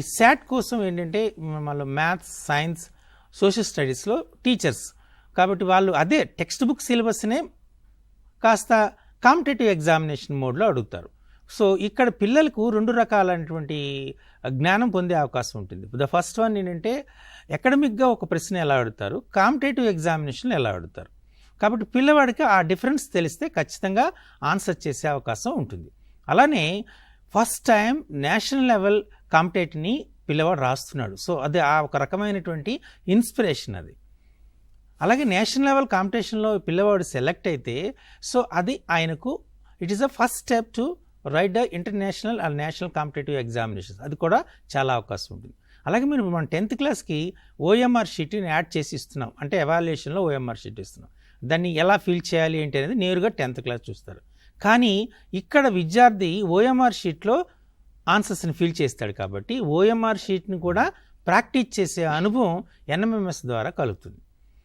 ఈ శాట్ కోసం ఏంటంటే మళ్ళీ మ్యాథ్స్ సైన్స్ సోషల్ స్టడీస్లో టీచర్స్. కాబట్టి వాళ్ళు అదే టెక్స్ట్ బుక్ సిలబస్నే కాస్త కాంపిటేటివ్ ఎగ్జామినేషన్ మోడ్లో అడుగుతారు. సో ఇక్కడ పిల్లలకు రెండు రకాలైనటువంటి జ్ఞానం పొందే అవకాశం ఉంటుంది. ద ఫస్ట్ వన్ ఏంటంటే అకాడమిక్గా ఒక ప్రశ్న ఎలా అడుగుతారు కాంపిటేటివ్ ఎగ్జామినేషన్ ఎలా అడుగుతారు. కాబట్టి పిల్లవాడికి ఆ డిఫరెన్స్ తెలిస్తే ఖచ్చితంగా ఆన్సర్ చేసే అవకాశం ఉంటుంది. అలానే ఫస్ట్ టైం నేషనల్ లెవెల్ కాంపిటేటివ్ని పిల్లవాడు రాస్తున్నాడు. సో అది ఆ ఒక రకమైనటువంటి ఇన్స్పిరేషన్ అది. అలాగే నేషనల్ లెవెల్ కాంపిటీషన్లో పిల్లవాడు సెలెక్ట్ అయితే సో అది ఆయనకు it is a first step to write the international and national competitive examinations. అది కూడా చాలా అవకాశం ఉంటుంది. అలాగే మీరు మన టెన్త్ క్లాస్కి ఓఎంఆర్ షీట్ని యాడ్ చేసి ఇస్తున్నాం. అంటే ఎవాల్యుయేషన్లో ఓఎంఆర్ షీట్ ఇస్తున్నాం. దాన్ని ఎలా ఫిల్ చేయాలి ఏంటి అనేది నేరుగా టెన్త్ క్లాస్ చూస్తారు. కానీ ఇక్కడ విద్యార్థి ఓఎంఆర్ షీట్లో ఆన్సర్స్ని ఫిల్ చేస్తాడు కాబట్టి ఓఎంఆర్ షీట్ని కూడా ప్రాక్టీస్ చేసే అనుభవం ఎన్ఎంఎంఎస్ ద్వారా కలుగుతుంది.